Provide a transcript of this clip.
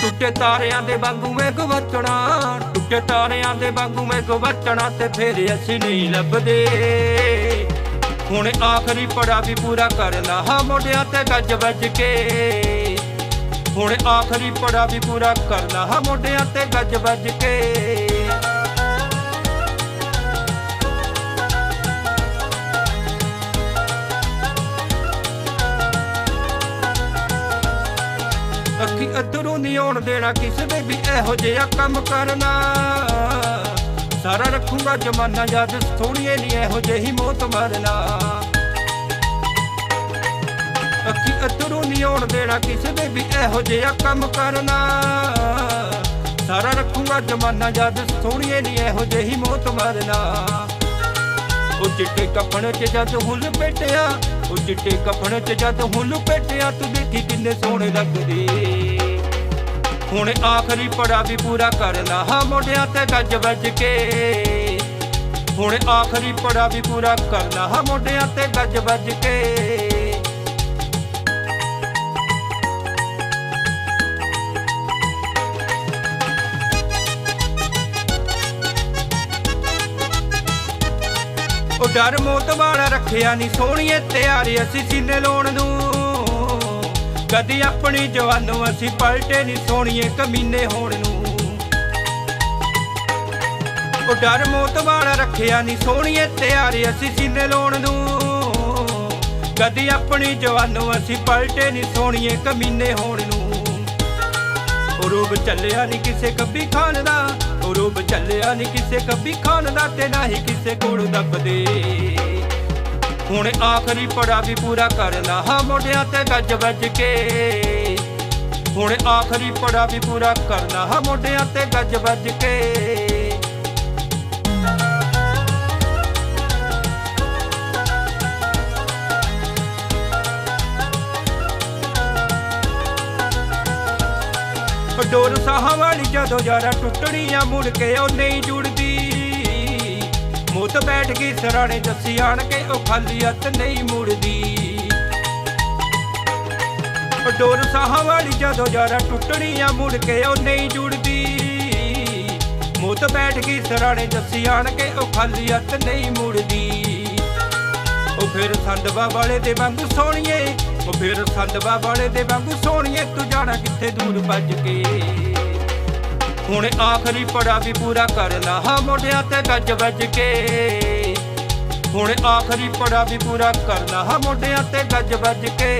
ਟੁੱਟੇ ਤਾਰਿਆਂ ਦੇ ਵਾਂਗੂ ਮੈਂ ਗਵਚਣਾ, ਟੁੱਟੇ ਤਾਰਿਆਂ ਦੇ ਵਾਂਗੂ ਮੈਂ ਗਵਚਣਾ ਤੇ ਫੇਰ ਅਸੀਂ ਨਹੀਂ ਲੱਭਦੇ। ਹੁਣ ਆਖਰੀ ਪੜਾ ਵੀ ਪੂਰਾ ਕਰਨਾ ਹਾਂ ਮੋਢਿਆਂ ਤੇ ਗੱਜ ਵੱਜ ਕੇ। ਹੁਣ ਆਖਰੀ ਪੜਾ ਵੀ ਪੂਰਾ ਕਰਨਾ ਹਾਂ ਮੋਢਿਆਂ ਤੇ ਗੱਜ ਵੱਜ ਕੇ। ਅੱਖੀ ਅਧਰੂ ਨਹੀਂ ਆਉਣ ਦੇਣਾ ਕਿਸੇ ਦੇ ਵੀ ਇਹੋ ਜਿਹਾ ਕੰਮ ਕਰਨਾ। ਸਾਰਾ ਰੱਖੂਗਾ ਜਮਾਨਾ ਯਾਦ, ਸੋਹਣੀਏ ਨਹੀਂ ਇਹੋ ਜਿਹੀ ਮੌਤ ਮਰਨਾ। ਅੱਖੀ ਅਧਰੂ ਨਹੀਂ ਆਉਣ ਦੇਣਾ ਕਿਸੇ ਦੇ ਵੀ ਇਹੋ ਜਿਹਾ ਕੰਮ ਕਰਨਾ। ਸਾਰਾ ਰੱਖੂਗਾ ਜਮਾਨਾ ਯਾਦ, ਸੋਹਣੀਏ ਨਹੀਂ ਇਹੋ ਜਿਹੀ ਮੌਤ ਮਰਨਾ। ਉਹ ਚਿੱਟੇ ਕੱਪੜੇ 'ਚ ਜਦ ਹੁਲ ਪੇਟਿਆ, ਉਹ ਚਿੱਟੇ ਕੱਪੜੇ 'ਚ ਜਦ ਹੁੱਲ ਪੇਟਿਆ, ਤੂੰ ਦੇਖੀ ਕਿੰਨੇ ਸੋਹਣੇ ਲੱਗਦੇ। ਹੁਣ ਆਖਰੀ ਪੜਾ ਵੀ ਪੂਰਾ ਕਰਨਾ ਹਾਂ, ਮੋਢਿਆਂ ਤੇ ਗੱਜ ਵੱਜ ਕੇ। ਹੁਣ ਆਖਰੀ ਪੜਾ ਵੀ ਪੂਰਾ ਕਰਨਾ ਹਾਂ, ਮੋਢਿਆਂ ਤੇ ਗੱਜ ਵੱਜ ਕੇ। ਉਹ ਡਰ ਮੋਤ ਵਾਲਾ ਰੱਖਿਆ ਨਹੀਂ ਸੋਹਣੀਏ ਤਿਆਰੀ ਅਸੀਂ ਸੀਨੇ ਲਾਉਣ ਨੂੰ। ਕਦੀ ਆਪਣੀ ਜਵਾਨੋਂ ਅਸੀਂ ਪਲਟੇ ਨਹੀਂ ਸੋਹਣੀਏ ਕਮੀਨੇ ਹੋਣ ਨੂੰ। ਉਹ ਡਰ ਮੋਤ ਵਾਲਾ ਰੱਖਿਆ ਨਹੀਂ ਸੋਹਣੀਏ ਤਿਆਰੀ ਅਸੀਂ ਸੀਨੇ ਲਾਉਣ ਨੂੰ। ਕਦੀ ਆਪਣੀ ਜਵਾਨੋਂ ਅਸੀਂ ਪਲਟੇ ਨਹੀਂ ਸੋਹਣੀਏ ਕਮੀਨੇ ਹੋਣ ਨੂੰ। ਉਹ ਰੂਪ ਚੱਲਿਆ ਨਹੀਂ ਕਿਸੇ ਕੱਬੀ ਖਾਨ ਦਾ, ਉਹ ਰੂਪ ਚੱਲਿਆ ਨਹੀਂ ਕਿਸੇ ਕੱਬੀ ਖਾਨ ਦਾ ਤੇ ਨਾ ਹੀ ਕਿਸੇ ਕੋਲ ਦੱਬਦੇ। ਹੁਣ ਆਖਰੀ ਪੜਾ ਵੀ ਪੂਰਾ ਕਰਨਾ ਹਾਂ, ਮੋਢਿਆਂ ਤੇ ਗੱਜ ਵੱਜ ਕੇ। ਹੁਣ ਆਖਰੀ ਪੜਾ ਵੀ ਪੂਰਾ ਕਰਨਾ ਹਾਂ, ਮੋਢਿਆਂ ਤੇ ਗੱਜ ਵੱਜ ਕੇ। ਉਹ ਡੋਰ ਸਾਹਾਂ ਵਾਲੀ ਜਦੋਂ ਯਾਰਾ ਆ ਮੁੜ ਕੇ ਉਹ ਨਹੀਂ ਜੁੜਦੀ। ਮੁੱਤ ਬੈਠ ਗਈ ਸਰਾਣੇ ਜੱਸੀ ਆਣ ਕੇ ਉਹ ਖਾਲੀ ਹੱਥ ਨਹੀਂ ਮੁੜਦੀ। ਉਹ ਡੋਰ ਸਾਹਾਂ ਵਾਲੀ ਜਦੋਂ ਯਾਰਾ ਆ ਮੁੜ ਕੇ ਉਹ ਨਹੀਂ ਜੁੜਦੀ। ਮੁੱਤ ਬੈਠ ਗਈ ਸਰਾਣੇ ਜੱਸੀ ਆਣ ਕੇ ਉਹ ਖਾਲੀ ਹੱਥ ਨਹੀਂ ਮੁੜਦੀ। ਉਹ ਫਿਰ ਸੰਦਵਾ ਵਾਲੇ ਦੇ ਵਾਂਗੂ ਸੋਹਣੀਏ, ਉਹ ਫਿਰ ਸੰਦਵਾ ਵਾਲੇ ਦੇ ਵਾਂਗੂ ਸੋਹਣੀਏ, ਤੂੰ ਜਾਣਾ ਕਿੱਥੇ ਦੂਰ ਭੱਜ ਕੇ? ਹੁਣ ਆਖਰੀ ਪੜਾ ਵੀ ਪੂਰਾ ਕਰਨਾ ਹਾਂ, ਮੋਢਿਆਂ ਤੇ ਗੱਜ ਵੱਜ ਕੇ। ਹੁਣ ਆਖਰੀ ਪੜਾ ਵੀ ਪੂਰਾ ਕਰਨਾ ਹਾਂ, ਮੋਢਿਆਂ ਤੇ ਗੱਜ ਵੱਜ ਕੇ।